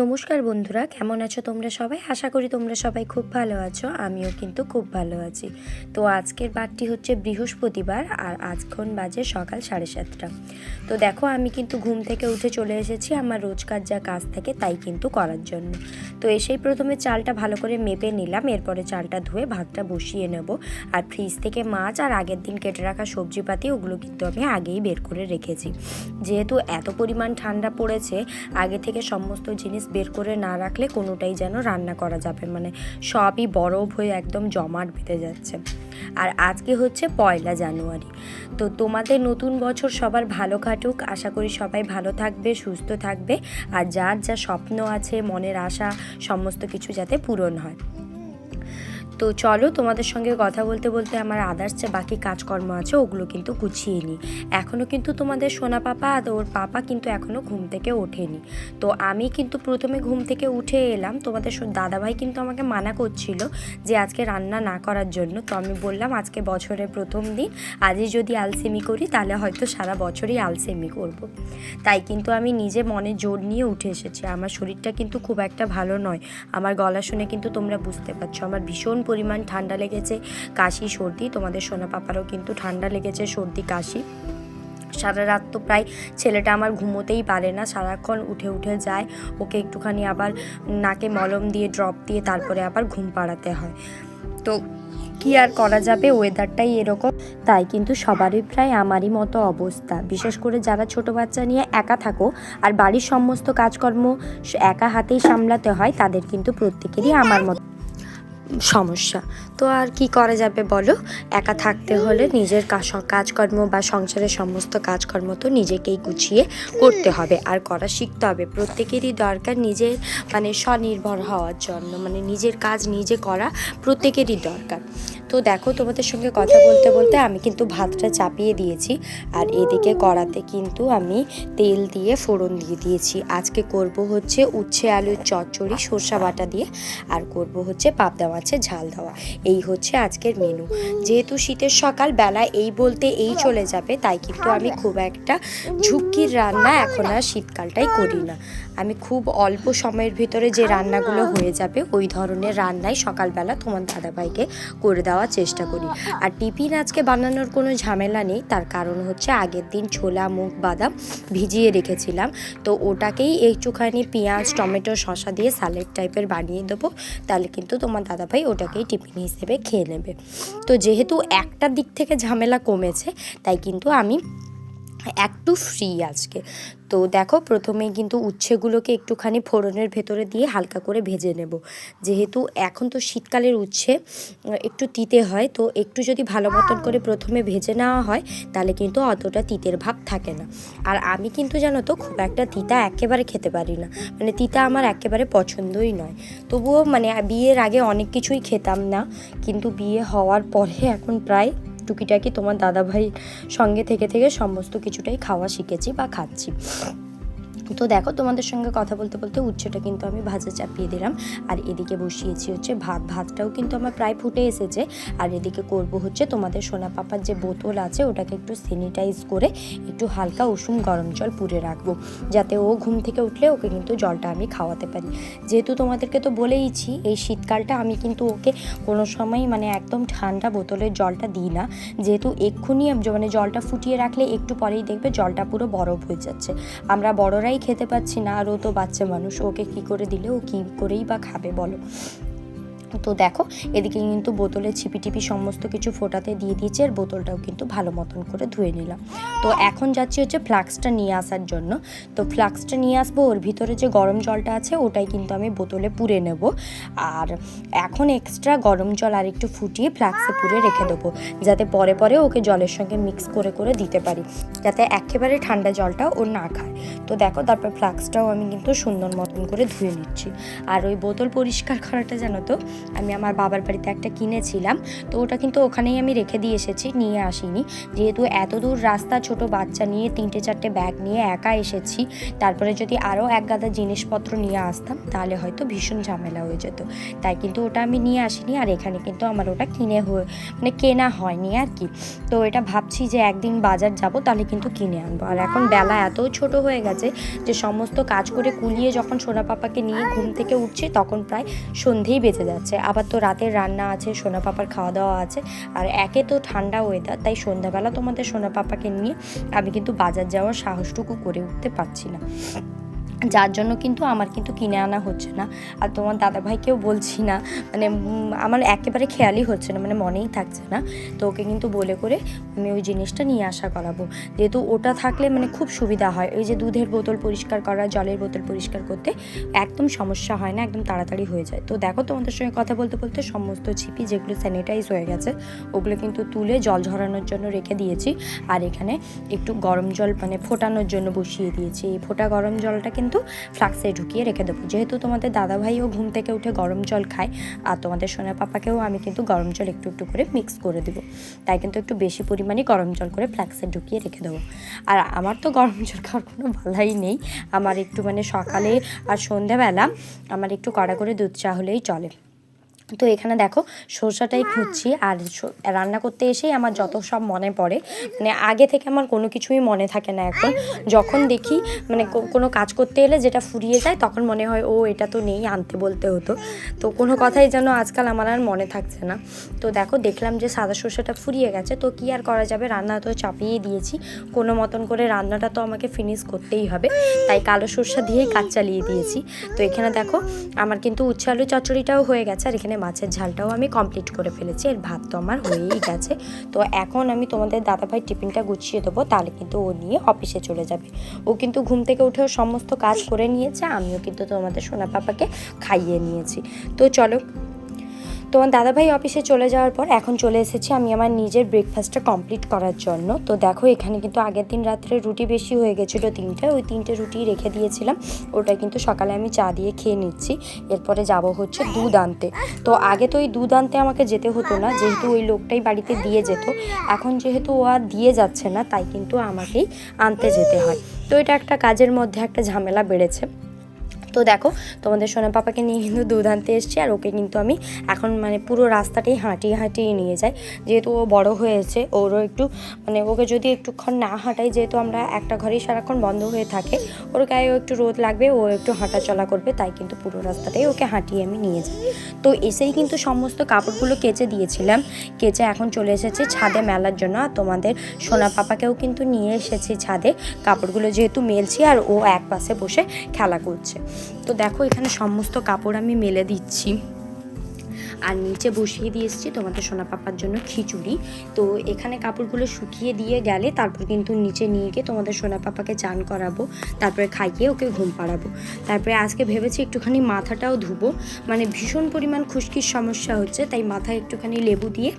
নমস্কার বন্ধুরা, কেমন আছো তোমরা সবাই? আশা করি তোমরা সবাই খুব ভালো আছো, আমিও কিন্তু খুব ভালো আছি। তো আজকের বারটি হচ্ছে বৃহস্পতিবার, আর আজক্ষণ বাজে সকাল সাড়ে সাতটা। তো দেখো, আমি কিন্তু ঘুম থেকে উঠে চলে এসেছি আমার রোজকার যা কাজ থাকে তাই কিন্তু করার জন্য। তো এসেই প্রথমে চালটা ভালো করে মেপে নিলাম, এরপরে চালটা ধুয়ে ভাতটা বসিয়ে নেব। আর ফ্রিজ থেকে মাছ আর আগের দিন কেটে রাখা সবজিপাতি, ওগুলো কিন্তু আমি আগেই বের করে রেখেছি। যেহেতু এত পরিমাণ ঠান্ডা পড়েছে, আগে থেকে সমস্ত জিনিস বের করে না রাখলে কোনোটাই যেন রান্না করা যাবে মানে সবই বরফ হয়ে একদম জমাট বেঁধে যাচ্ছে। আর আজকে হচ্ছে পয়লা জানুয়ারি। তো তোমাদের নতুন বছর সবার ভালো কাটুক। আশা করি সবাই ভালো থাকবে, সুস্থ থাকবে। আর যার যা স্বপ্ন আছে, মনের আশা, সমস্ত কিছু যাতে পূরণ হয়। তো চলো তোমাদের সঙ্গে কথা বলতে বলতে আমার আদার্স যে বাকি কাজকর্ম আছে, ওগুলো কিন্তু গুছিয়ে নিই। এখনও কিন্তু তোমাদের সোনা পাপা আর ওর পাপা কিন্তু এখনও ঘুম থেকে ওঠেনি। তো আমি কিন্তু প্রথমে ঘুম থেকে উঠে এলাম। তোমাদের দাদাভাই কিন্তু আমাকে মানা করছিল যে আজকে রান্না না করার জন্য। তো আমি বললাম, আজকে বছরের প্রথম দিন, আজই যদি আলসেমি করি, তাহলে হয়তো সারা বছরই আলসেমি করব। তাই কিন্তু আমি নিজে মনে জোর নিয়ে উঠে এসেছি। আমার শরীরটা কিন্তু খুব একটা ভালো নয়। আমার গলা শুনে কিন্তু তোমরা বুঝতে পারছ। আমার ভীষণ পরিমাণ ঠান্ডা লেগেছে, কাশি, সর্দি। তোমাদের সোনা পাপারও কিন্তু ঠান্ডা লেগেছে, সর্দি, কাশি। সারা রাত তো প্রায় ছেলেটা আমার ঘুমোতেই পারে না, সারাক্ষণ উঠে উঠে যায়। ওকে একটুখানি আবার নাকে মলম দিয়ে ড্রপ দিয়ে তারপরে আবার ঘুম পাড়াতে হয়। তো কি আর করা যাবে? ওয়েদারটাই এরকম। তাই কিন্তু সবারই প্রায় আমারই মতো অবস্থা। বিশেষ করে যারা ছোট বাচ্চা নিয়ে একা থাকো আর বাড়ির সমস্ত কাজকর্ম একা হাতেই সামলাতে হয়, তাদের কিন্তু প্রত্যেকেরই আমার মতো সমস্যা। তো আর কি করা যাবে বলো? একা থাকতে হলে নিজের কাজ- কাজকর্ম বা সংসারের সমস্ত কাজকর্ম তো নিজেকেই গুছিয়ে করতে হবে আর করা শিখতে হবে। প্রত্যেকেরই দরকার নিজের মানে স্বনির্ভর হওয়ার জন্য। মানে নিজের কাজ নিজে করা প্রত্যেকেরই দরকার। তো দেখো তোমাদের সঙ্গে কথা বলতে বলতে আমি কিন্তু ভাতটা চাপিয়ে দিয়েছি আর এদিকে কড়াতে কিন্তু আমি তেল দিয়ে ফোড়ন দিয়ে দিয়েছি। আজকে করব হচ্ছে উচ্ছে আলুর চচ্চড়ি, সর্ষা বাটা দিয়ে আর করব হচ্ছে পাবদা মাছের ঝাল দেওয়া। এই হচ্ছে আজকের মেনু যেহেতু শীতের সকাল বেলা এই বলতে এই চলে যাবে, তাই কিন্তু আমি খুব একটা ঝুঁকির রান্না এখন আর শীতকালটাই করি না। আমি খুব অল্প সময়ের ভিতরে যে রান্নাগুলো হয়ে যাবে, ওই ধরনের রান্নাই সকালবেলা তোমার দাদাভাইকে করে দেওয়ার চেষ্টা করি। আর টিফিন আজকে বানানোর কোনো ঝামেলা নেই, তার কারণ হচ্ছে আগের দিন ছোলা, মুগ, বাদাম ভিজিয়ে রেখেছিলাম। তো ওটাকেই একটুখানি পেঁয়াজ, টমেটো, শসা দিয়ে স্যালাড টাইপের বানিয়ে দেবো, তাহলে কিন্তু তোমার দাদাভাই ওটাকেই টিফিন হিসেবে খেয়ে নেবে। তো যেহেতু একটা দিক থেকে ঝামেলা কমেছে, তাই কিন্তু আমি একটু ফ্রি আজকে। তো দেখো প্রথমে কিন্তু উচ্ছেগুলোকে একটুখানি ফোড়নের ভেতরে দিয়ে হালকা করে ভেজে নেব। যেহেতু এখন তো শীতকালের উচ্ছে একটু তিতে হয়, তো একটু যদি ভালো মতন করে প্রথমে ভেজে নেওয়া হয়, তাহলে কিন্তু অতটা তিতের ভাব থাকে না। আর আমি কিন্তু জানো তো, খুব একটা তিতা একেবারে খেতে পারি না। মানে তিতা আমার একেবারে পছন্দই নয়। তবুও মানে বিয়ের আগে অনেক কিছুই খেতাম না, কিন্তু বিয়ে হওয়ার পরে এখন প্রায় টুকিটাকি তোমার দাদাভাই সঙ্গে থেকে থেকে সমস্ত কিছুটাই খাওয়া শিখেছি বা খাচ্ছি। তো দেখো, তোমাদের সঙ্গে কথা বলতে বলতে উচ্ছেটা কিন্তু আমি ভাজা চাপিয়ে দিলাম। আর এদিকে বসিয়েছি হচ্ছে ভাত। ভাতটাও কিন্তু আমার প্রায় ফুটে এসেছে। আর এদিকে করব হচ্ছে তোমাদের সোনা পাপার যে বোতল আছে, ওটাকে একটু স্যানিটাইজ করে একটু হালকা উষুম গরম জল পুরে রাখব। যাতে ও ঘুম থেকে উঠলে ওকে কিন্তু জলটা আমি খাওয়াতে পারি। যেহেতু তোমাদেরকে তো বলেইছি, এই শীতকালটা আমি কিন্তু ওকে কোনো সময় মানে একদম ঠান্ডা বোতলের জলটা দিই না। যেহেতু এক্ষুনি মানে জলটা ফুটিয়ে রাখলে একটু পরেই দেখবে জলটা পুরো বরফ হয়ে যাচ্ছে। আমরা বড়রাই খেতে পাচ্ছি না। আর ও তো বাচ্চা মানুষ। ওকে কি করে দিলে? ও কী করেই বা খাবে বলো? তো দেখো, এদিকে কিন্তু বোতলে ছিপি টিপি সমস্ত কিছু ফোটাতে দিয়ে দিয়েছে আর বোতলটাও কিন্তু ভালো মতন করে ধুয়ে নিলাম। তো এখন যাচ্ছি হচ্ছে ফ্লাক্সটা নিয়ে আসার জন্য। তো ফ্লাক্সটা নিয়ে আসব, ওর ভিতরে যে গরম জলটা আছে, ওটাই কিন্তু আমি বোতলে পুরে নেব। আর এখন এক্সট্রা গরম জল আর একটু ফুটিয়ে ফ্লাক্সে পুরে রেখে দেবো, যাতে পরে পরে ওকে জলের সঙ্গে মিক্স করে করে দিতে পারি, যাতে একেবারে ঠান্ডা জলটা ও না খায়। তো দেখো, তারপর ফ্লাক্সটাও আমি কিন্তু সুন্দর মতন করে ধুয়ে নিচ্ছি। আর ওই বোতল পরিষ্কার করাটা জানো তো আমি আমার বাবার বাড়িতে একটা কিনেছিলাম, তো ওটা কিন্তু ওখানেই আমি রেখে দিয়ে এসেছি, নিয়ে আসিনি। যেহেতু এত দূর রাস্তা, ছোট বাচ্চা নিয়ে তিনটে চারটে ব্যাগ নিয়ে একা এসেছি, তারপরে যদি আরও এক গাদা জিনিসপত্র নিয়ে আসতাম, তাহলে হয়তো ভীষণ ঝামেলা হয়ে যেত। তাই কিন্তু ওটা আমি নিয়ে আসিনি, আর এখানে কিন্তু আমার ওটা কিনে হয়ে মানে কেনা হয়নি আর কি। তো এটা ভাবছি যে একদিন বাজার যাব, তাহলে কিন্তু কিনে আনব। আর এখন বেলা এত ছোট হয়ে গেছে যে সমস্ত কাজ করে কুলিয়ে যখন সোনা পাপাকে নিয়ে ঘুম থেকে উঠছি, তখন প্রায় সন্ধেই বেঁচে যাচ্ছে। আবার তো রাতের রান্না আছে, সোনা পাপার খাওয়া দাওয়া আছে, আর একে তো ঠান্ডা ওয়েদার তাই সন্ধ্যাবেলা তোমাদের সোনা পাপাকে নিয়ে আমি কিন্তু বাজার যাওয়ার সাহসটুকু করে উঠতে পারছি না। যার জন্য কিন্তু আমার কিন্তু কিনে আনা হচ্ছে না। আর তোমার দাদাভাইকেও বলছি না। মানে আমার একেবারে খেয়ালই হচ্ছে না মানে মনেই থাকছে না। তো ওকে কিন্তু বলে করে আমি ওই জিনিসটা নিয়ে আসা করাবো। যেহেতু ওটা থাকলে মানে খুব সুবিধা হয়। ওই যে দুধের বোতল পরিষ্কার করা, জলের বোতল পরিষ্কার করতে একদম সমস্যা হয় না, একদম তাড়াতাড়ি হয়ে যায়। তো দেখো তোমাদের সঙ্গে কথা বলতে বলতে সমস্ত ছিপি যেগুলো স্যানিটাইজ হয়ে গেছে, ওগুলো কিন্তু তুলে জল ঝরানোর জন্য রেখে দিয়েছি। আর এখানে একটু গরম জল মানে ফোটানোর জন্য বসিয়ে দিয়েছি। এই ফোটা গরম জলটা কিন্তু ফ্লাক্সে ঢুকিয়ে রেখে দেবো। যেহেতু তোমাদের দাদাভাইও ঘুম থেকে উঠে গরম জল খায়, আর তোমাদের সোনা পাপাকেও আমি কিন্তু গরম জল একটু একটু করে মিক্স করে দেবো। তাই কিন্তু একটু বেশি পরিমাণে গরম জল করে ফ্লাক্সে ঢুকিয়ে রেখে দেবো। আর আমার তো গরম জল খাওয়ার কোনো ভালাই নেই। আমার একটু মানে সকালে আর সন্ধ্যাবেলা আমার একটু কড়া করে দুধ চা হলেই চলে। তো এখানে দেখো সরষাটাই খুঁজছি আর রান্না করতে এসেই আমার যত সব মনে পড়ে। মানে আগে থেকে আমার কোনো কিছুই মনে থাকে না এখন। যখন দেখি মানে কোনো কাজ করতে এলে যেটা ফুরিয়ে যায় তখন মনে হয় ও এটা তো নেই আনতে বলতে হতো। তো কোনো কথাই যেন আজকাল আমার আর মনে থাকছে না। তো দেখো দেখলাম যে সাদা সর্ষেটা ফুরিয়ে গেছে। তো কি আর করা যাবে? রান্না তো চাপিয়ে দিয়েছি। কোনো মতন করে রান্নাটা তো আমাকে ফিনিশ করতেই হবে। তাই কালো সর্ষা দিয়েই কাজ চালিয়ে দিয়েছি। তো এখানে দেখো আমার কিন্তু উচ্ছে আলু চচ্চড়িটাও হয়ে গেছে। আর এখানে মাছের ঝালটাও আমি কমপ্লিট করে ফেলেছি। এর ভাত তো আমার হয়েই গেছে। তো এখন আমি তোমাদের দাদাভাই টিফিনটা গুছিয়ে দেবো, তাহলে কিন্তু ও নিয়ে অফিসে চলে যাবে। ও কিন্তু ঘুম থেকে উঠেও সমস্ত কাজ করে নিয়েছে, আমিও কিন্তু তোমাদের সোনা পাপাকে খাইয়ে নিয়েছি। তো চলো তোমার দাদাভাই অফিসে চলে যাওয়ার পর এখন চলে এসেছি আমি আমার নিজের ব্রেকফাস্টটা কমপ্লিট করার জন্য। তো দেখো, এখানে কিন্তু আগের দিন রাত্রে রুটি বেশি হয়ে গেছিল তিনটে, ওই তিনটে রুটি রেখে দিয়েছিলাম। ওটা কিন্তু সকালে আমি চা দিয়ে খেয়ে নিচ্ছি। এরপরে যাব হচ্ছে দুধ আনতে। তো আগে তো ওই দুধ আনতে আমাকে যেতে হতো না, যেহেতু ওই লোকটাই বাড়িতে দিয়ে যেত। এখন যেহেতু ও আর দিয়ে যাচ্ছে না, তাই কিন্তু আমাকেই আনতে যেতে হয়। তো এটা একটা কাজের মধ্যে একটা ঝামেলা বেড়েছে। তো দেখো, তোমাদের সোনা পাপাকে নিয়ে কিন্তু দুধ আনতে এসছি, আর ওকে কিন্তু আমি এখন মানে পুরো রাস্তাটাই হাঁটিয়ে হাঁটিয়ে নিয়ে যাই। যেহেতু ও বড় হয়েছে, ওরও একটু মানে ওকে যদি একটুক্ষণ না হাঁটাই, যেহেতু আমরা একটা ঘরেই সারাক্ষণ বন্ধ হয়ে থাকে, ওর গায়েও একটু রোদ লাগবে, ও একটু হাঁটা চলা করবে, তাই কিন্তু পুরো রাস্তাটাই ওকে হাঁটিয়ে আমি নিয়ে যাই। তো এসেই কিন্তু সমস্ত কাপড়গুলো কেচে দিয়েছিলাম, কেচে এখন চলে এসেছি ছাদে মেলার জন্য, আর তোমাদের সোনা পাপাকেও কিন্তু নিয়ে এসেছি ছাদে কাপড়গুলো যেহেতু মেলছি, আর ও এক পাশে বসে খেলা করছে। তো দেখো এখানে সমস্ত কাপড় আমি মেলে দিচ্ছি। আর নিচে বসিয়ে দিয়ে এসেছি তোমাদের সোনা পাপার জন্য খিচুড়ি। তো এখানে কাপড়গুলো শুকিয়ে দিয়ে গেলে তারপর কিন্তু নিচে নিয়ে গিয়ে তোমাদের সোনা পাপাকে চান করাবো, তারপরে খাইয়ে ওকে ঘুম পাড়াবো। তারপরে আজকে ভেবেছি একটুখানি মাথাটাও ধুবো মানে ভীষণ পরিমাণ খুশকির সমস্যা হচ্ছে, তাই মাথায় একটুখানি লেবু দিয়ে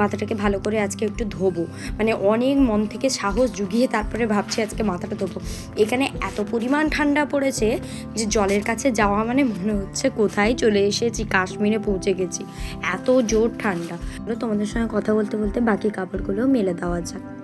মাথাটাকে ভালো করে আজকে একটু ধোবো। মানে অনেক মন থেকে সাহস জুগিয়ে তারপরে ভাবছি আজকে মাথাটা ধোবো। এখানে এত পরিমাণ ঠান্ডা পড়েছে যে জলের কাছে যাওয়া মানে মনে হচ্ছে কোথায় চলে এসেছি, কাশ্মীরে পৌঁছে গেছি। এত জোর ঠান্ডা। তোমাদের সঙ্গে কথা বলতে বলতে বাকি কাপড়গুলো মেলে দেওয়া যাক।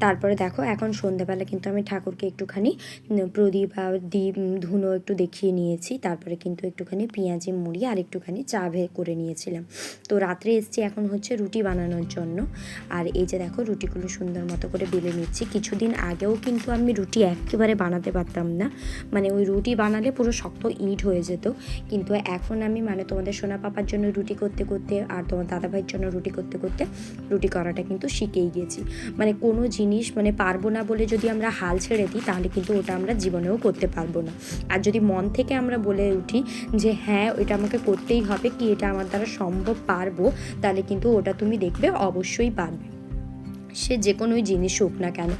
তারপরে দেখো এখন সন্ধেবেলা কিন্তু আমি ঠাকুরকে একটুখানি প্রদীপ আর উম, ধুনো একটু দেখিয়ে নিয়েছি। তারপরে কিন্তু একটুখানি পেঁয়াজি মুড়ি আর একটুখানি চা ভে করে নিয়েছিলাম। তো রাত্রে এসছি এখন হচ্ছে রুটি বানানোর জন্য। আর এই যে দেখো রুটিগুলো সুন্দর মতো করে বেলে নিচ্ছি। কিছুদিন আগেও কিন্তু আমি রুটি একেবারে বানাতে পারতাম না। মানে ওই রুটি বানালে পুরো শক্ত ইট হয়ে যেত। কিন্তু এখন আমি মানে তোমাদের সোনা পাপার জন্য রুটি করতে করতে আর তোমার দাদাভাইয়ের জন্য রুটি করতে করতে রুটি করাটা কিন্তু শিখেই গেছি। মানে কোনো জিনিস জিনিস মানে পারব না বলে যদি আমরা হাল ছেড়ে দিই, তাহলে কিন্তু ওটা আমরা জীবনেও করতে পারব না। আর যদি মন থেকে আমরা বলে উঠি যে হ্যাঁ এটা আমাকে করতেই হবে, কি এটা আমার দ্বারা সম্ভব পারব, তাহলে কিন্তু ওটা তুমি দেখবে অবশ্যই পারবে। সে যে কোনোই জিনিস হোক না কেন,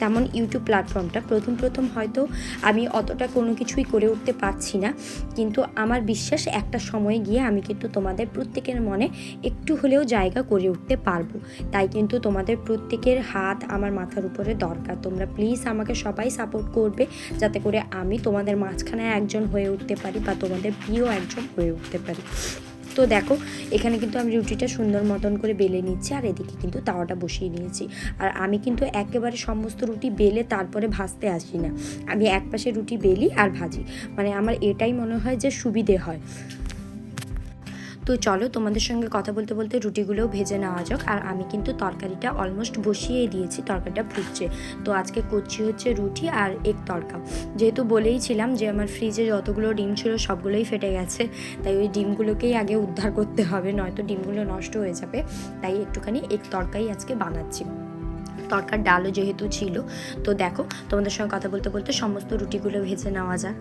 তেমন ইউটিউব প্ল্যাটফর্মটা প্রথম প্রথম হয়তো আমি অতটা কোনো কিছুই করে উঠতে পারছি না। কিন্তু আমার বিশ্বাস একটা সময়ে গিয়ে আমি কিন্তু তোমাদের প্রত্যেকের মনে একটু হলেও জায়গা করে উঠতে পারব। তাই কিন্তু তোমাদের প্রত্যেকের হাত আমার মাথার উপরে দরকার। তোমরা প্লিজ আমাকে সবাই সাপোর্ট করবে, যাতে করে আমি তোমাদের মাঝখানে একজন হয়ে উঠতে পারি বা তোমাদের প্রিয় একজন হয়ে উঠতে পারি। তো দেখো, এখানে কিন্তু আমি রুটিটা সুন্দর মতন করে বেলে নিচ্ছি আর এদিকে কিন্তু তাওয়াটা বসিয়ে নিয়েছি। আর আমি কিন্তু একেবারে সমস্ত রুটি বেলে তারপরে ভাজতে আসি না। আমি এক পাশে রুটি বেলি আর ভাজি। মানে আমার এটাই মনে হয় যে সুবিধে হয়। তো চলো তোমাদের সঙ্গে কথা বলতে বলতে রুটিগুলোও ভেজে নেওয়া যাক। আর আমি কিন্তু তরকারিটা অলমোস্ট বসিয়েই দিয়েছি, তরকারিটা ফুটছে। তো আজকে করছি হচ্ছে রুটি আর এক তরকা যেহেতু বলেইছিলাম যে আমার ফ্রিজে যতগুলো ডিম ছিল সবগুলোই ফেটে গেছে, তাই ওই ডিমগুলোকেই আগে উদ্ধার করতে হবে, নয়তো ডিমগুলো নষ্ট হয়ে যাবে। তাই একটুখানি এক তরকাই আজকে বানাচ্ছি। তরকার ডালও যেহেতু ছিল, তো দেখো তোমাদের সঙ্গে কথা বলতে বলতে সমস্ত রুটিগুলো ভেজে নেওয়া যাক।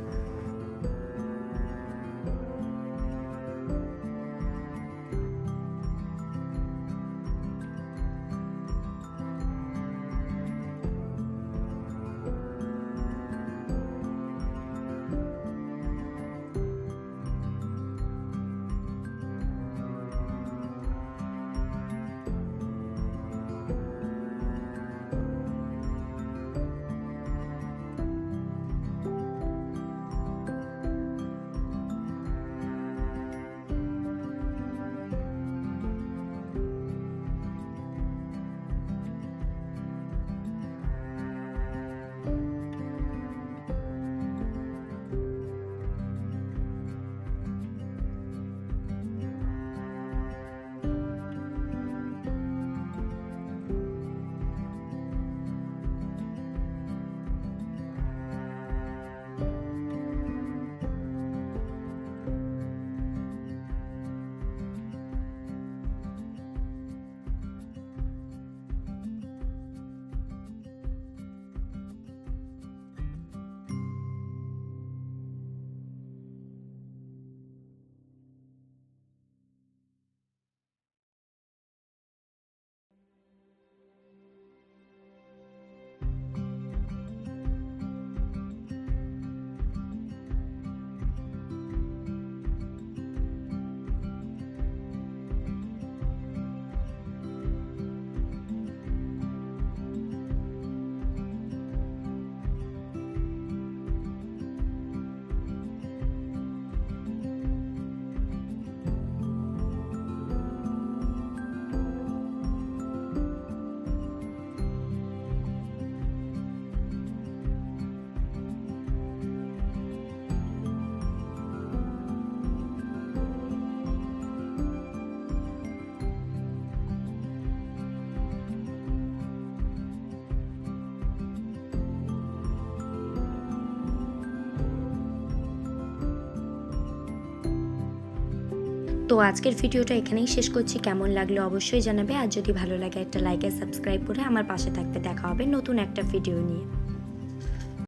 তো আজকের ভিডিওটা এখানেই শেষ করছি। কেমন লাগল অবশ্যই জানাবে। আর যদি ভালো লাগে একটা লাইক আর সাবস্ক্রাইব করে আমার পাশে থাকতে দেখা হবে নতুন একটা ভিডিও নিয়ে।